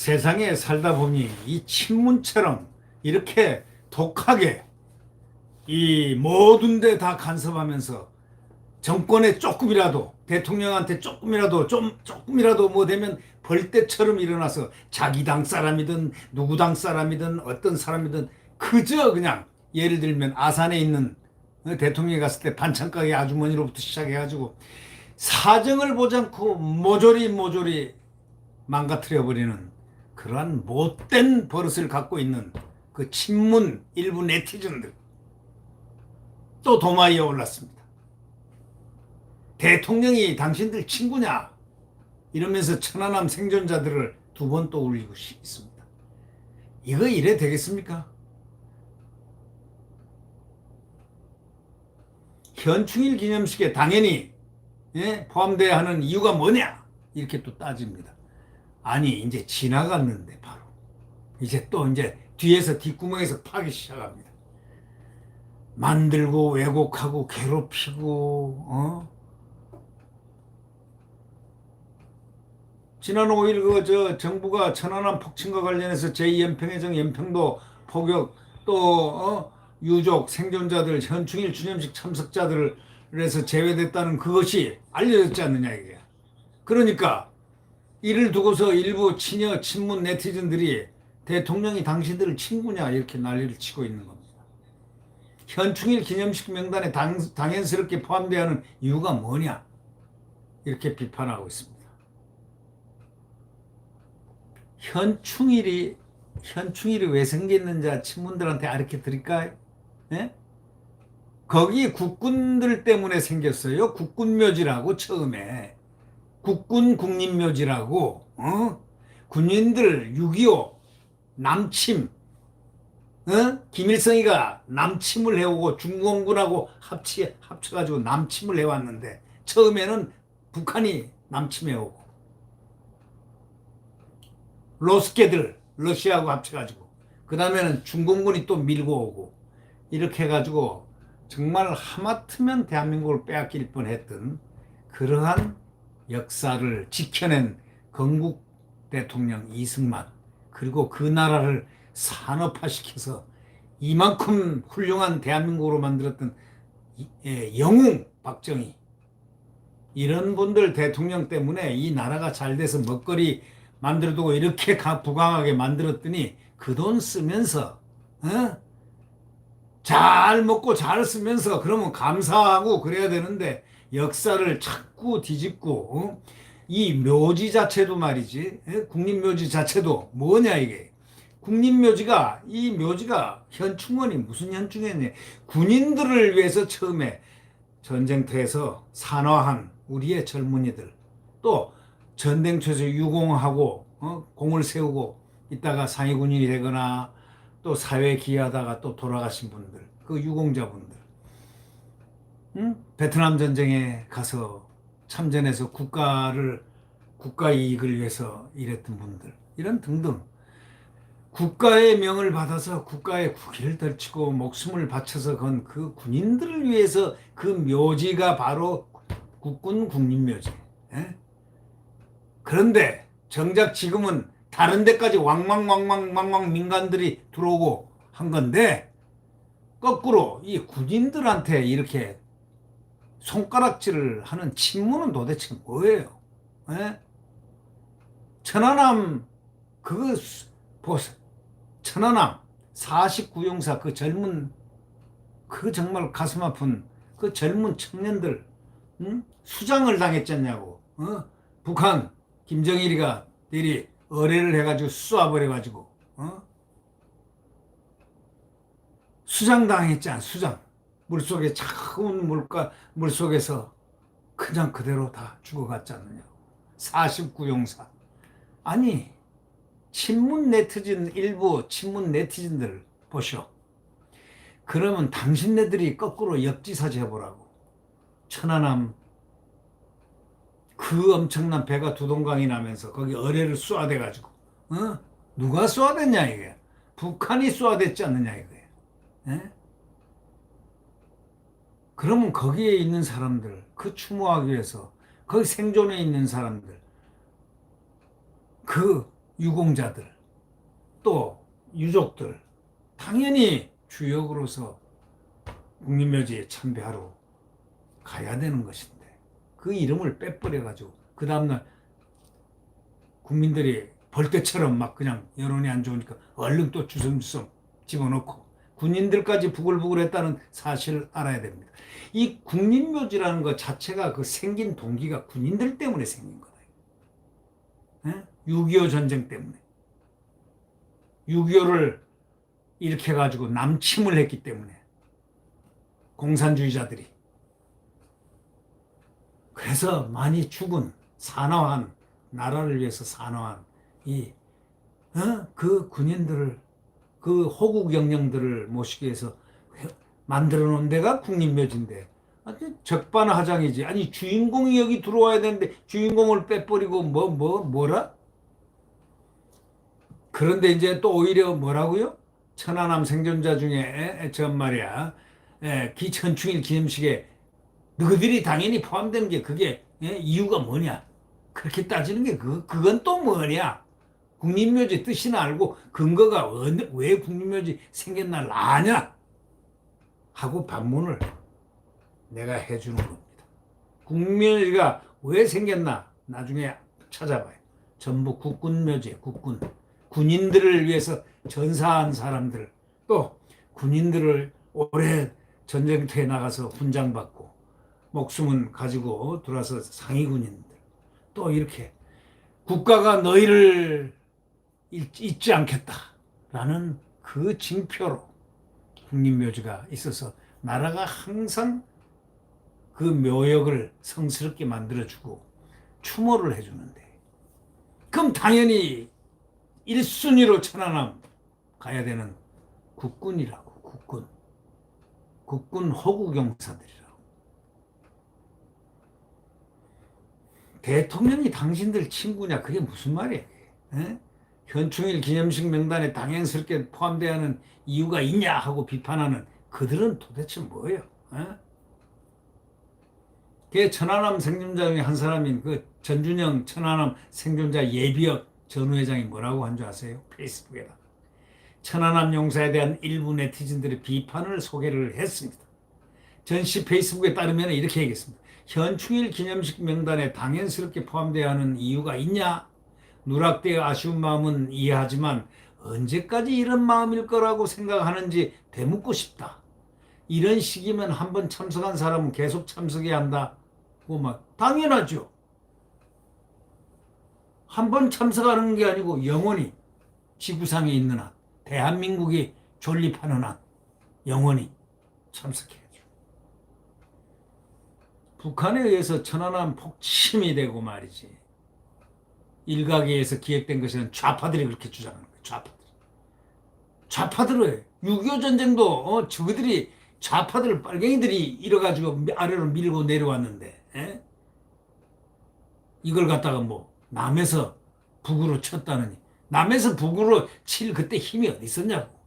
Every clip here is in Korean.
세상에 살다 보니 이 친문처럼 이렇게 독하게 이 모든 데 다 간섭하면서 정권에 조금이라도 대통령한테 조금이라도 좀 조금이라도 뭐 되면 벌떼처럼 일어나서 자기 당 사람이든 누구 당 사람이든 어떤 사람이든 그저 그냥 예를 들면 아산에 있는 어, 대통령이 갔을 때 반찬 가게 아주머니로부터 시작해 가지고 사정을 보지 않고 모조리 모조리 망가뜨려 버리는 그러한 못된 버릇을 갖고 있는 그 친문 일부 네티즌들 또 도마 위에 올랐습니다. 대통령이 당신들 친구냐? 이러면서 천안함 생존자들을 두 번 또 울리고 있습니다. 이거 이래 되겠습니까? 현충일 기념식에 당연히 예? 포함돼야 하는 이유가 뭐냐? 이렇게 또 따집니다. 아니 이제 지나갔는데 바로 이제 또 이제 뒤에서 뒷구멍에서 파기 시작합니다. 만들고 왜곡하고 괴롭히고 어? 지난 5일 그 저 정부가 천안함 폭침과 관련해서 제2연평해정 연평도 포격 또 어? 유족 생존자들 현충일 주념식 참석자들을 해서 제외됐다는 그것이 알려졌지 않느냐 이게. 그러니까 이를 두고서 일부 친여 친문 네티즌들이 대통령이 당신들을 친구냐 이렇게 난리를 치고 있는 겁니다. 현충일 기념식 명단에 당, 당연스럽게 포함되어 하는 이유가 뭐냐 이렇게 비판하고 있습니다. 현충일이 현충일이 왜 생겼는지 친문들한테 알게 드릴까요? 예? 거기 국군들 때문에 생겼어요. 국군묘지라고 처음에 국군 국립묘지라고 어? 군인들 6.25 남침 어? 김일성이가 남침을 해오고 중공군하고 합치 합쳐가지고 남침을 해왔는데 처음에는 북한이 남침해오고 로스케들 러시아하고 합쳐가지고 그 다음에는 중공군이 또 밀고 오고 이렇게 해가지고 정말 하마터면 대한민국을 빼앗길 뻔했던 그러한 역사를 지켜낸 건국 대통령 이승만 그리고 그 나라를 산업화시켜서 이만큼 훌륭한 대한민국으로 만들었던 이- 예, 영웅 박정희 이런 분들 대통령 때문에 이 나라가 잘 돼서 먹거리 만들어두고 이렇게 가- 부강하게 만들었더니 그 돈 쓰면서 어? 잘 먹고 잘 쓰면서 그러면 감사하고 그래야 되는데 역사를 자꾸 뒤집고 어? 이 묘지 자체도 말이지 예? 국립묘지 자체도 뭐냐 이게 국립묘지가 이 묘지가 현충원이 무슨 현충원이냐 군인들을 위해서 처음에 전쟁터에서 산화한 우리의 젊은이들 또 전쟁터에서 유공하고 어? 공을 세우고 있다가 상위군인이 되거나 또 사회에 기여하다가 또 돌아가신 분들, 그 유공자분들, 응? 베트남 전쟁에 가서 참전해서 국가를 국가 이익을 위해서 일했던 분들, 이런 등등 국가의 명을 받아서 국가의 국기를 덜치고 목숨을 바쳐서 건 그 군인들을 위해서 그 묘지가 바로 국군 국립묘지. 예? 그런데 정작 지금은 다른 데까지 왕왕왕왕왕왕 민간들이 들어오고 한 건데 거꾸로 이 군인들한테 이렇게 손가락질을 하는 친문은 도대체 뭐예요? 예? 천안함 수- 보세요. 천안함 49용사 그 젊은 그 정말 가슴 아픈 그 젊은 청년들 응? 수장을 당했잖냐고 어? 북한 김정일이가 내리 의뢰를 해가지고 쏘아버려 가지고 어? 수장 당했잖아 수장 물속에 차가운 물가 물속에서 그냥 그대로 다 죽어갔지 않느냐 49용사. 아니 친문 네티즌 일부 친문 네티즌들 보쇼 그러면 당신네들이 거꾸로 역지사지 해보라고. 천안함 그 엄청난 배가 두 동강이 나면서 거기 어뢰를 쏘아대 가지고 어? 누가 쏘아댔냐 이게? 북한이 쏘아댔지 않느냐 이거예요 예? 그러면 거기에 있는 사람들 그 추모하기 위해서 거기 생존해 있는 사람들 그 유공자들 또 유족들 당연히 주역으로서 국립묘지에 참배하러 가야 되는 것인데 그 이름을 빼버려 가지고 그 다음날 국민들이 벌떼처럼 막 그냥 여론이 안 좋으니까 얼른 또 주섬주섬 집어넣고 군인들까지 부글부글했다는 사실을 알아야 됩니다. 이 국립묘지라는 것 자체가 그 생긴 동기가 군인들 때문에 생긴 거다. 예? 6.25 전쟁 때문에. 6.25를 일으켜 가지고 남침을 했기 때문에 공산주의자들이 그래서 많이 죽은 산화한 나라를 위해서 산화한 이그 군인들을 그 호국 영령들을 모시기 위해서 만들어 놓은 데가 국립묘지인데 아주 적반하장이지 아니 주인공이 여기 들어와야 되는데 주인공을 빼버리고 뭐 뭐 뭐, 라 그런데 이제 또 오히려 뭐라고요? 천안함 생존자 중에 전 말이야 에, 기천충일 기념식에 너희들이 당연히 포함되는 게 그게 예, 이유가 뭐냐? 그렇게 따지는 게 그, 그건 또 뭐냐? 국립묘지 뜻이나 알고 근거가 왜 국립묘지 생겼나 아냐? 하고 반문을 내가 해주는 겁니다. 국립묘지가 왜 생겼나? 나중에 찾아봐요. 전부 국군묘지, 국군. 군인들을 위해서 전사한 사람들, 또 군인들을 오래 전쟁터에 나가서 훈장 받고 목숨은 가지고 들어와서 상위 군인들 또 이렇게 국가가 너희를 잊- 잊지 않겠다라는 그 징표로 국립묘지가 있어서 나라가 항상 그 묘역을 성스럽게 만들어주고 추모를 해주는데 그럼 당연히 1순위로 천안함 가야 되는 국군이라고 국군. 국군 호국용사들이라고. 대통령이 당신들 친구냐 그게 무슨 말이에요 에? 현충일 기념식 명단에 당연스럽게 포함되어 하는 이유가 있냐 하고 비판하는 그들은 도대체 뭐예요 에? 그 천안함 생존자 중에 한 사람인 그 전준영 천안함 생존자 예비역 전후회장이 뭐라고 한 줄 아세요? 페이스북에다 천안함 용사에 대한 일부 네티즌들의 비판을 소개를 했습니다. 전시 페이스북에 따르면 이렇게 얘기했습니다. 현충일 기념식 명단에 당연스럽게 포함되어야 하는 이유가 있냐? 누락되어 아쉬운 마음은 이해하지만 언제까지 이런 마음일 거라고 생각하는지 되묻고 싶다. 이런 식이면 한 번 참석한 사람은 계속 참석해야 한다. 막 당연하죠. 한 번 참석하는 게 아니고 영원히 지구상에 있는 한 대한민국이 존립하는 한 영원히 참석해야죠. 북한에 의해서 천안함 폭침이 되고 말이지. 일각에 의해서 기획된 것은 좌파들이 그렇게 주장하는 거예요. 좌파들. 좌파들을 6.25 전쟁도 어, 저들이 좌파들 빨갱이들이 이뤄가지고 아래로 밀고 내려왔는데 에? 이걸 갖다가 뭐 남에서 북으로 쳤다느니 남에서 북으로 칠 그때 힘이 어디 있었냐고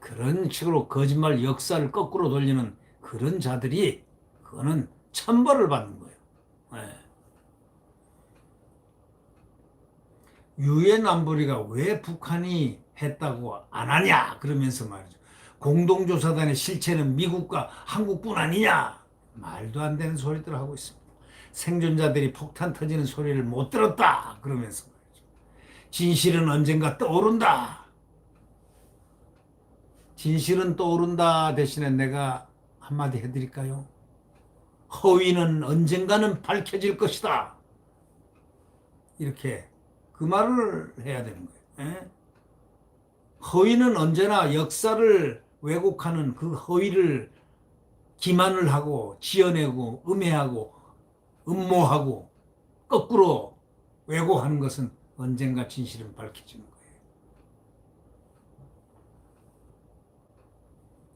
그런 식으로 거짓말 역사를 거꾸로 돌리는 그런 자들이 그거는 천벌을 받는 거예요. 예. 유엔 안보리가 왜 북한이 했다고 안 하냐 그러면서 말이죠. 공동조사단의 실체는 미국과 한국뿐 아니냐 말도 안 되는 소리들 하고 있습니다. 생존자들이 폭탄 터지는 소리를 못 들었다 그러면서 말이죠. 진실은 언젠가 떠오른다. 진실은 떠오른다 대신에 내가 한마디 해드릴까요? 허위는 언젠가는 밝혀질 것이다. 이렇게 그 말을 해야 되는 거예요. 예? 허위는 언제나 역사를 왜곡하는 그 허위를 기만을 하고 지어내고 음해하고 음모하고 거꾸로 왜곡하는 것은 언젠가 진실은 밝혀지는 거예요.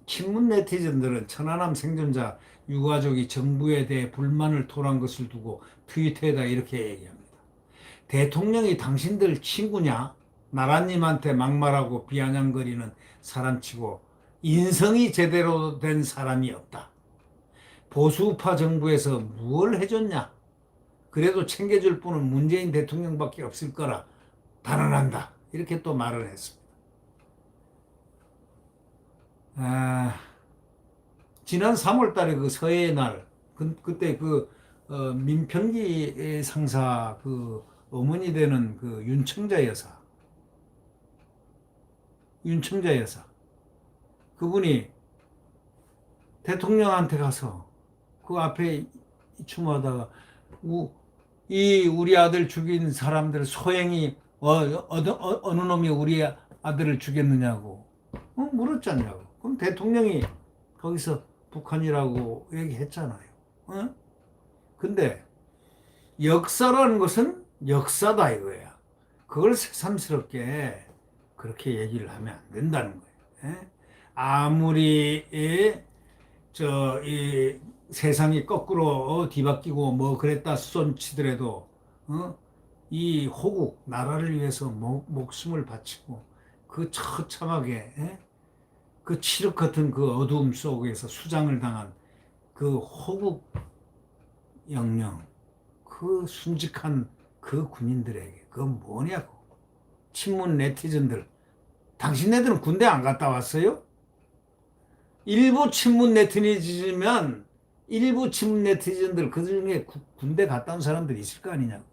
친문 네티즌들은 천안함 생존자 유가족이 정부에 대해 불만을 토로한 것을 두고 트위터에다 이렇게 얘기합니다. 대통령이 당신들 친구냐? 나라님한테 막말하고 비아냥거리는 사람치고 인성이 제대로 된 사람이 없다. 보수파 정부에서 무엇을 해줬냐? 그래도 챙겨줄 분은 문재인 대통령밖에 없을 거라 단언한다. 이렇게 또 말을 했습니다. 아, 지난 3월 달에 그 서해의 날, 그, 그때 그, 어, 민평기 상사 그 어머니 되는 그 윤청자 여사, 윤청자 여사, 그분이 대통령한테 가서 그 앞에 추모하다가 우, 이 우리 아들 죽인 사람들 소행이 어, 어느, 어, 어느 놈이 우리 아들을 죽였느냐고. 어, 물었잖냐고. 그럼 대통령이 거기서 북한이라고 얘기했잖아요 어? 근데 역사라는 것은 역사다 이거야 그걸 새삼스럽게 그렇게 얘기를 하면 안 된다는 거예요 예? 아무리 예, 저, 이 세상이 거꾸로 어, 뒤바뀌고 뭐 그랬다 손치더라도 어? 이 호국 나라를 위해서 목, 목숨을 바치고 그 처참하게 예? 그 칠흑 같은 그 어두움 속에서 수장을 당한 그 호국 영령 그 순직한 그 군인들에게 그건 뭐냐고 친문 네티즌들 당신네들은 군대 안 갔다 왔어요? 일부 친문 네티즌이면 일부 친문 네티즌들 그 중에 구- 군대 갔다 온 사람들이 있을 거 아니냐고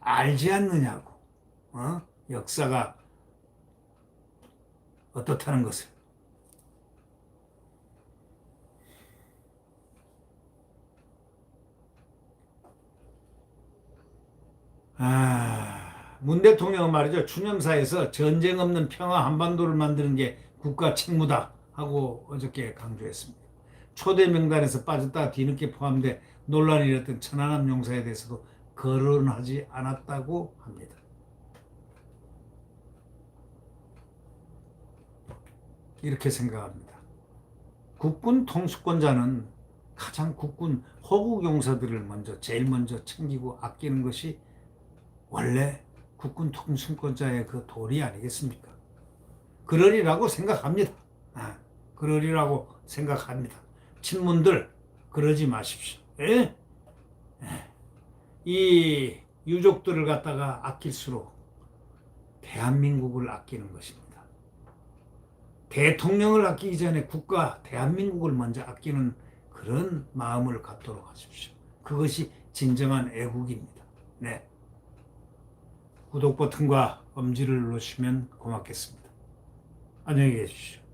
알지 않느냐고 어? 역사가 어떻다는 것을 아, 문 대통령은 말이죠. 추념사에서 전쟁 없는 평화 한반도를 만드는 게 국가 책무다 하고 어저께 강조했습니다. 초대 명단에서 빠졌다 뒤늦게 포함돼 논란이 일었던 천안함 용사에 대해서도 거론하지 않았다고 합니다. 이렇게 생각합니다. 국군 통수권자는 가장 국군 호국 용사들을 먼저 제일 먼저 챙기고 아끼는 것이 원래 국군 통수권자의 그 도리 아니겠습니까? 그러리라고 생각합니다. 아, 그러리라고 생각합니다. 친문들 그러지 마십시오. 예? 예. 이 유족들을 갖다가 아낄수록 대한민국을 아끼는 것입니다. 대통령을 아끼기 전에 국가 대한민국을 먼저 아끼는 그런 마음을 갖도록 하십시오. 그것이 진정한 애국입니다. 네. 구독 버튼과 엄지를 누르시면 고맙겠습니다. 안녕히 계십시오.